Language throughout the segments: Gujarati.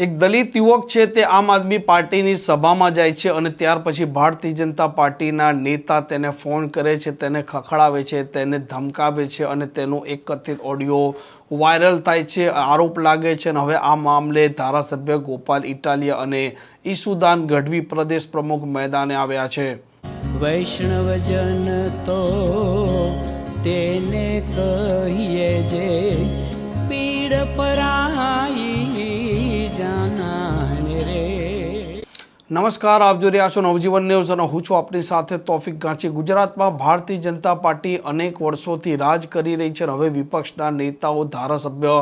એક દલિત યુવક છે તે આમ આદમી પાર્ટીની સભામાં જાય છે અને ત્યાર પછી ભારતીય જનતા પાર્ટીના નેતા તેને ફોન કરે છે, તેને ખખડાવે છે, તેને ધમકાવે છે અને તેનો એક કથિત ઓડિયો વાયરલ થાય છે, આરોપ લાગે છે અને હવે આ મામલે ધારાસભ્ય ગોપાલ ઇટાલિયા અને ઈસુદાન ગઢવી પ્રદેશ પ્રમુખ મેદાને આવ્યા છે. વૈષ્ણવજન તો તેને કહીએ જે પીડ પરાઈ જાના નમસ્કાર, આપ જોઈ રહ્યા છો નવજીવન ન્યૂઝ અને હું છું આપની સાથે તોફિક ગાંચી. ગુજરાતમાં ભારતીય જનતા પાર્ટી અનેક વર્ષોથી રાજ કરી રહી છે અને હવે વિપક્ષના નેતાઓ ધારાસભ્ય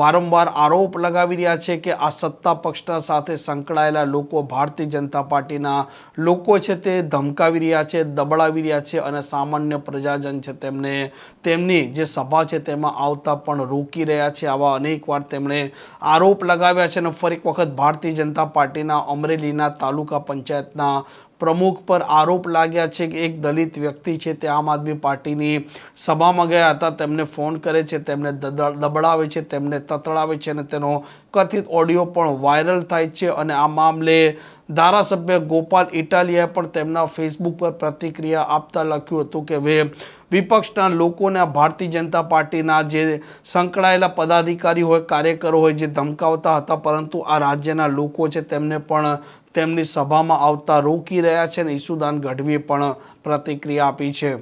વારંવાર આરોપ લગાવી રહ્યા છે કે આ સત્તા પક્ષના સાથે સંકળાયેલા લોકો ભારતીય જનતા પાર્ટીના લોકો છે તે ધમકાવી રહ્યા છે દબડાવી રહ્યા છે અને સામાન્ય પ્રજાજન છે તેમને, તેમની જે સભા છે તેમાં આવતા પણ રોકી રહ્યા છે. આવા અનેક વાર તેમણે આરોપ લગાવ્યા છે અને ફરી એક વખત ભારતીય જનતા પાર્ટીના અમરેલીના તાલુકા પંચાયતના પ્રમુખ પર આરોપ લાગ્યા છે કે એક દલિત વ્યક્તિ છે તે આમ આદમી પાર્ટીની સભામાં ગયા હતા. તેમને ફોન કરે છે, તેમને દબડાવે છે, તેમને તતડાવે છે અને તેનો કથિત ઓડિયો પણ વાયરલ થાય છે અને આ મામલે ધારાસભ્ય ગોપાલ ઇટાલિયાએ પણ તેમના ફેસબુક પર પ્રતિક્રિયા આપતા લખ્યું હતું કે હવે વિપક્ષના લોકોને ભારતીય જનતા પાર્ટીના જે સંકળાયેલા પદાધિકારી હોય, કાર્યકરો હોય જે ધમકાવતા હતા પરંતુ આ રાજ્યના લોકો છે તેમને પણ તેમની સભામાં આવતા રોકી રહ્યા છે અને ઈસુદાન ગઢવીએ પણ પ્રતિક્રિયા આપી છે.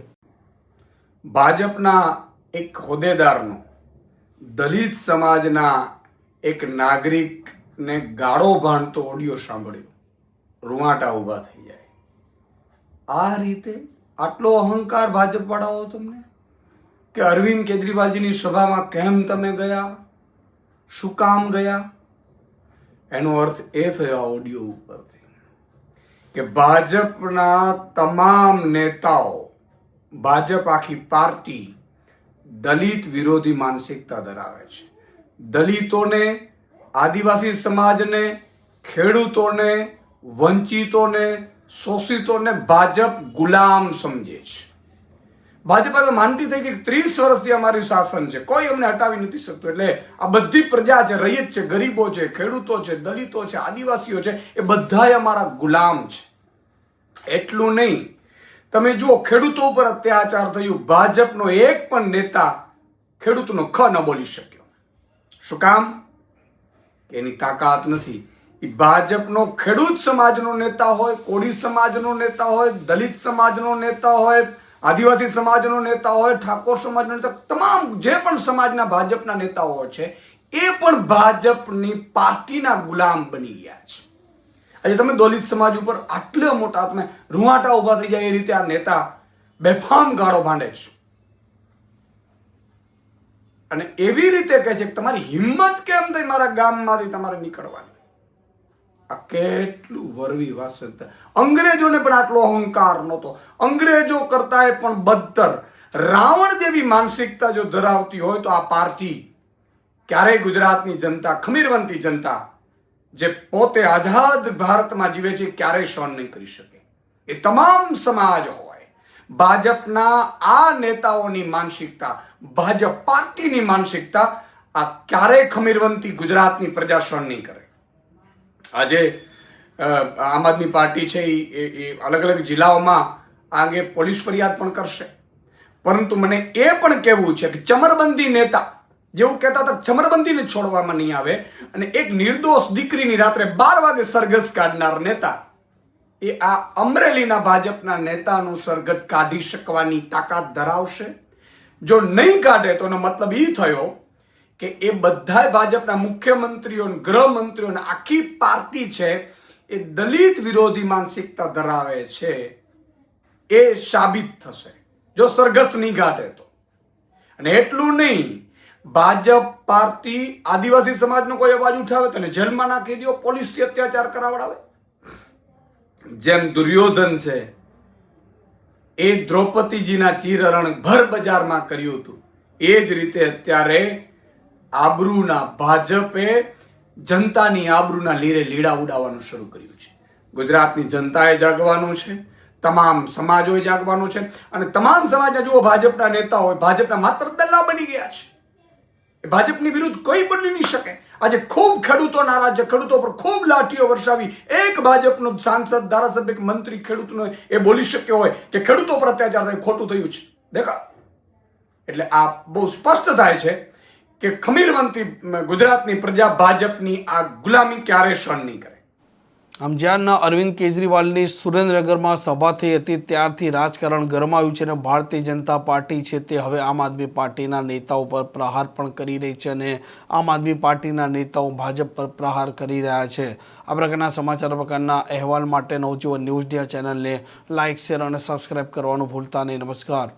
ભાજપના એક હોદ્દેદારનો, દલિત સમાજના એક નાગરિકને ગાળો ભાણતો ઓડિયો સાંભળ્યો. રૂવાટા ઊભા થઈ જાય. આ રીતે આટલો અહંકાર ભાજપવાળાઓ તમને? કે અરવિંદ કેજરીવાલજીની સભામાં કેમ તમે ગયા? શું કામ ગયા? એનો અર્થ એ થયો ઓડિયો ઉપરથી કે ભાજપના તમામ નેતાઓ, ભાજપ આખી પાર્ટી દલિત વિરોધી માનસિકતા ધરાવે છે. દલિતોને, આદિવાસી સમાજને, ખેડૂતોને, વંચિતોને, શોષિતોને ભાજપ ગુલામ સમજે છે. ભાજપ હવે માનતી થઈ કે ત્રીસ વર્ષથી અમારી શાસન છે. કોઈ અમને હટાવી નથી શકતું. એટલે આ બધી પ્રજા છે, રૈયત છે, ગરીબો છે, ખેડૂતો છે, દલિતો છે, આદિવાસીઓ છે, એ બધા અમારા ગુલામ છે. એટલું નહીં. તમે જુઓ, ખેડૂતો ઉપર અત્યાચાર થયું. ભાજપનો એક પણ નેતા ખેડૂતનો ખ ન બોલી શક્યો. શું કામ? એની તાકાત નથી. ભાજપનો ખેડૂત સમાજનો નેતા હોય, કોળી સમાજનો નેતા હોય, દલિત સમાજનો નેતા હોય આદિવાસી સમાજનો નેતા હોય, ઠાકોર સમાજનો નેતા, તમામ જે પણ સમાજના ભાજપના નેતાઓ છે, એ પણ ભાજપની પાર્ટીના ગુલામ બની ગયા છે. આજે તમે દલિત સમાજ ઉપર આટલા મોટા તમે રૂવાટા ઊભા થઈ જાય એ રીતે આ નેતા બેફામ ગાળો ભાંડે છે. અને એવી રીતે કહે છે કે તમારી હિંમત કેમ થઈ? મારા ગામમાંથી તમારે નીકળવાની. આ કેટલું વરવી વાસંત અંગ્રેજોને પણ આટલો અહંકાર નહોતો. અંગ્રેજો કરતા એ પણ બદતર રાવણ જેવી માનસિકતા જો ધરાવતી હોય તો આ પાર્ટી ક્યારેય ગુજરાતની જનતા, ખમીરવંતી જનતા, જે પોતે આઝાદ ભારતમાં જીવે છે, ક્યારેય સહન નહીં કરી શકે. એ તમામ સમાજ હોય. ભાજપના આ નેતાઓની માનસિકતા, ભાજપ પાર્ટીની માનસિકતા, આ ક્યારેય ખમીરવંતી ગુજરાતની પ્રજા સહન નહીં કરે. આજે આમ આદમી પાર્ટી છે એ અલગ અલગ જિલ્લાઓમાં આ અંગે પોલીસ ફરિયાદ પણ કરશે. પરંતુ મને એ પણ કહેવું છે કે ચમરબંધી નેતા, જેવું કહેતા હતા ચમરબંધીને છોડવામાં નહીં આવે, અને એક નિર્દોષ દીકરીની રાત્રે બાર વાગે સરઘસ કાઢનાર નેતા, એ આ અમરેલીના ભાજપના નેતાનું સરઘટ કાઢી શકવાની તાકાત ધરાવશે? જો નહીં કાઢે તો એનો મતલબ એ થયો કે એ બધા ભાજપના મુખ્યમંત્રીઓ ગૃહમંત્રીઓ આખી પાર્ટી છે એ દલિત વિરોધી માનસિકતા ધરાવે છે. એ સાબિત થશે. જો સરઘસ નહીં ઘાટે તો. અને એટલું નહીં, ભાજપ પાર્ટી આદિવાસી સમાજનો કોઈ અવાજ ઉઠાવે તો એને જેલમાં નાખી દો પોલીસથી અત્યાચાર કરાવડાવે. જેમ દુર્યોધન છે, એ દ્રૌપદીજીના ચિરહરણ ભર બજારમાં કર્યું હતું. એ જ રીતે અત્યારે આબરૂના ભાજપે જનતાની આબરૂના લીરે લીડા ઉડાવવાનું શરૂ કર્યું છે. ગુજરાતની જનતાએ જાગવાનું છે, તમામ સમાજોએ જાગવાનું છે અને તમામ સમાજના જુઓ ભાજપના નેતા હોય, ભાજપના માત્ર દલ્લા બની ગયા છે. ભાજપની વિરુદ્ધ કોઈ બની નહીં શકે. આજે ખૂબ ખેડૂતો નારાજ છે ખેડૂતો પર ખૂબ લાઠીઓ વરસાવી એક ભાજપનો સાંસદ, ધારાસભ્ય મંત્રી ખેડૂતનો એ બોલી શક્યો હોય કે ખેડૂતો પર અત્યાચાર થાય, ખોટું થયું છે. દેખા એટલે આ બહુ સ્પષ્ટ થાય છે કે ખમીરવંતી ગુજરાતની પ્રજા ભાજપની આ ગુલામી ક્યારે સહન નહીં કરે. આમ જ્યારના અરવિંદ કેજરીવાલની સુરેન્દ્રનગરમાં સભા થઈ હતી, ત્યારથી રાજકારણ ગરમાયું છે અને ભારતીય જનતા પાર્ટી છે તે હવે આમ આદમી પાર્ટીના નેતાઓ પર પ્રહાર પણ કરી રહી છે અને આમ આદમી પાર્ટીના નેતાઓ ભાજપ પર પ્રહાર કરી રહ્યા છે. આ પ્રકારના સમાચાર પ્રકારના અહેવાલ માટે નવજીવન ન્યૂઝ ડિયા ચેનલને લાઇક શેર અને સબસ્ક્રાઇબ કરવાનું ભૂલતા નહીં. નમસ્કાર.